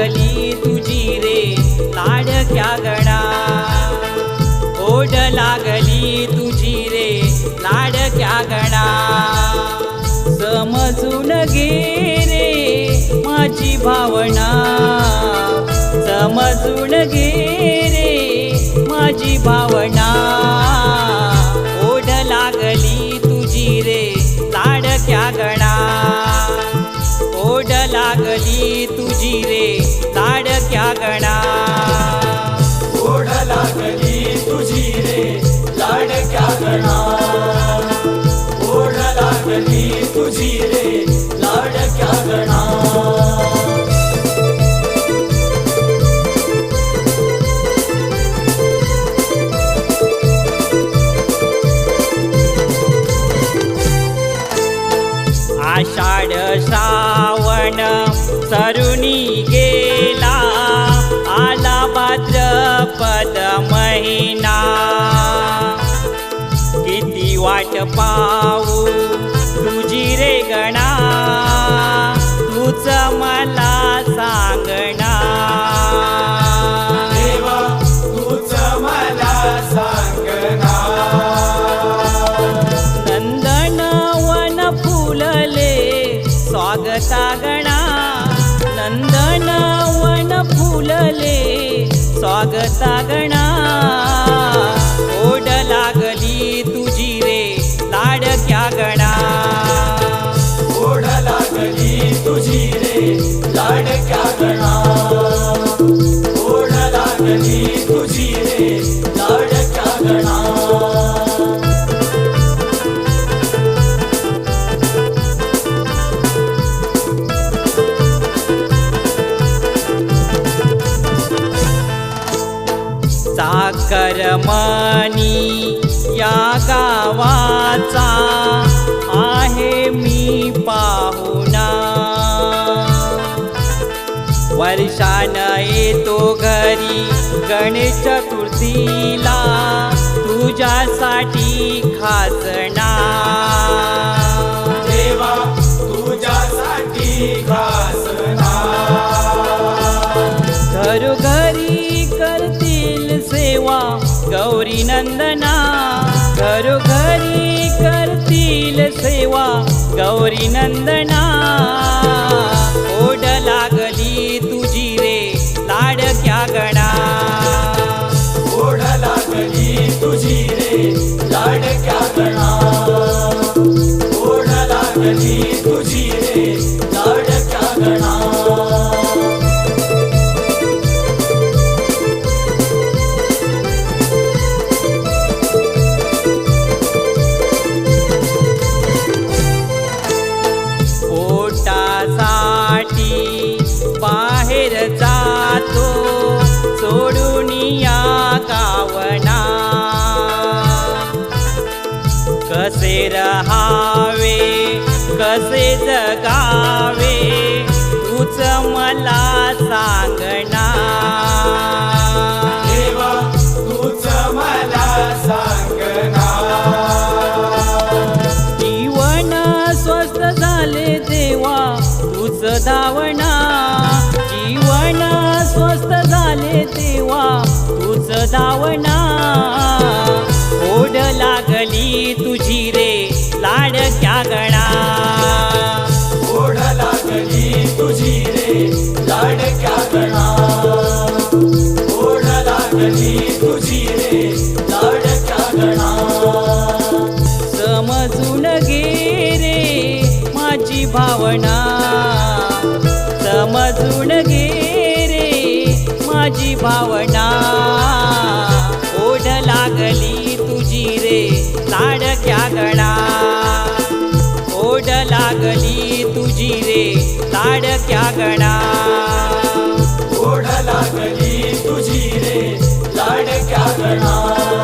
लागली तुझी रे लाडक्या गणा. ओढ लागली तुझी रे लाडक्या गणा. समजून घे रे माझी भावना. समजून घे लागली तुझी रे लाडक्या गणा. ओढ लागली तुझी रे लाडक्या गणा. ओढ लागली तुझी रे लाडक्या गणा. आषाढ श्रावण सरुणी गेला आला भाद्रपद महिना. किती वाट पाहू तुझी रे गणा तूच मला सांगणा. तूच मला फुलले स्वागता स्वागता गणा ओढ लागली तुझी रे लाडक्या गणा. ओढ लागली तुझी रे लाडक्या गणा. साकरमानी या गावाचा आहे मी पाहुणा. वर्षान येतो घरी गणेश चतुर्थीला. तुझ्यासाठी खास घरी करतील सेवा गौरी नंदना. घरोघरी करतील सेवा गौरी नंदना. ओढ लागली तुझी रे लाडक्या गणा. ओढ लागली तुझी रे रहावे कसे जगावे तूच मला सांगना देवा तूच मला सांगना जीवन स्वस्त झाले देवा तूच धावना जीवन स्वस्त झाले देवा तूच धावना लागली तुझी रे लाडक्या गणा. ओढ लागली तुझी रे लाडक्या गणा. समजून गे रे माझी भावना. समजून गे रे माझी भावना. ओढ लागली तुझी रे लाडक्या गणा. लागली तुझी रे लाडक्या गणा. ओढ लागली तुझी रे लाडक्या गणा.